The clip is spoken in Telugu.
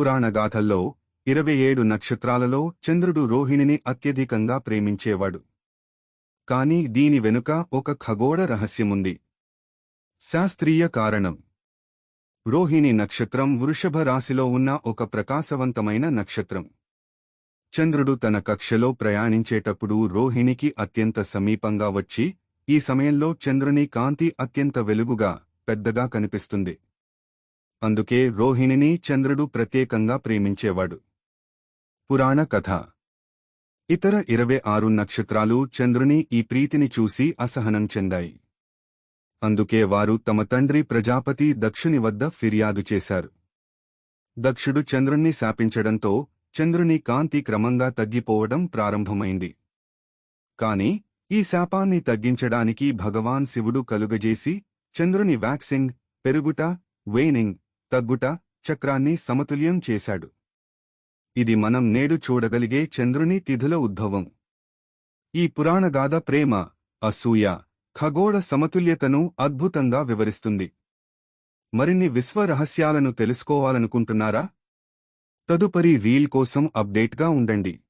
పురాణగాథల్లో ఇరవై ఏడు నక్షత్రాలలో చంద్రుడు రోహిణిని అత్యధికంగా ప్రేమించేవాడు. కాని దీని వెనుక ఒక ఖగోళ రహస్యముంది. శాస్త్రీయ కారణం. రోహిణి నక్షత్రం వృషభ రాశిలో ఉన్న ఒక ప్రకాశవంతమైన నక్షత్రం. చంద్రుడు తన కక్షలో ప్రయాణించేటప్పుడు రోహిణికి అత్యంత సమీపంగా వచ్చి ఈ సమయంలో చంద్రుని కాంతి అత్యంత వెలుగుగా పెద్దగా కనిపిస్తుంది. అందుకే రోహిణిని చంద్రుడు ప్రత్యేకంగా ప్రేమించేవాడు. పురాణ కథ. ఇతర ఇరవై ఆరు నక్షత్రాలు చంద్రుని ఈ ప్రీతిని చూసి అసహనం చెందాయి. అందుకే వారు తమ తండ్రి ప్రజాపతి దక్షుని వద్ద ఫిర్యాదు చేశారు. దక్షుడు చంద్రుణ్ణి శాపించడంతో చంద్రుని కాంతి క్రమంగా తగ్గిపోవడం ప్రారంభమైంది. కాని ఈ శాపాన్ని తగ్గించడానికి భగవాన్ శివుడు కలుగజేసి చంద్రుని వ్యాక్సింగ్ పెరుగుట వేనింగ్ తగ్గుట చక్రాన్ని సమతుల్యం చేశాడు. ఇది మనం నేడు చూడగలిగే చంద్రుని తిథుల ఉద్భవం. ఈ పురాణగాథ ప్రేమ అసూయ ఖగోళ సమతుల్యతను అద్భుతంగా వివరిస్తుంది. మరిన్ని విశ్వ రహస్యాలను తెలుసుకోవాలనుకుంటున్నారా? తదుపరి రీల్ కోసం అప్డేట్గా ఉండండి.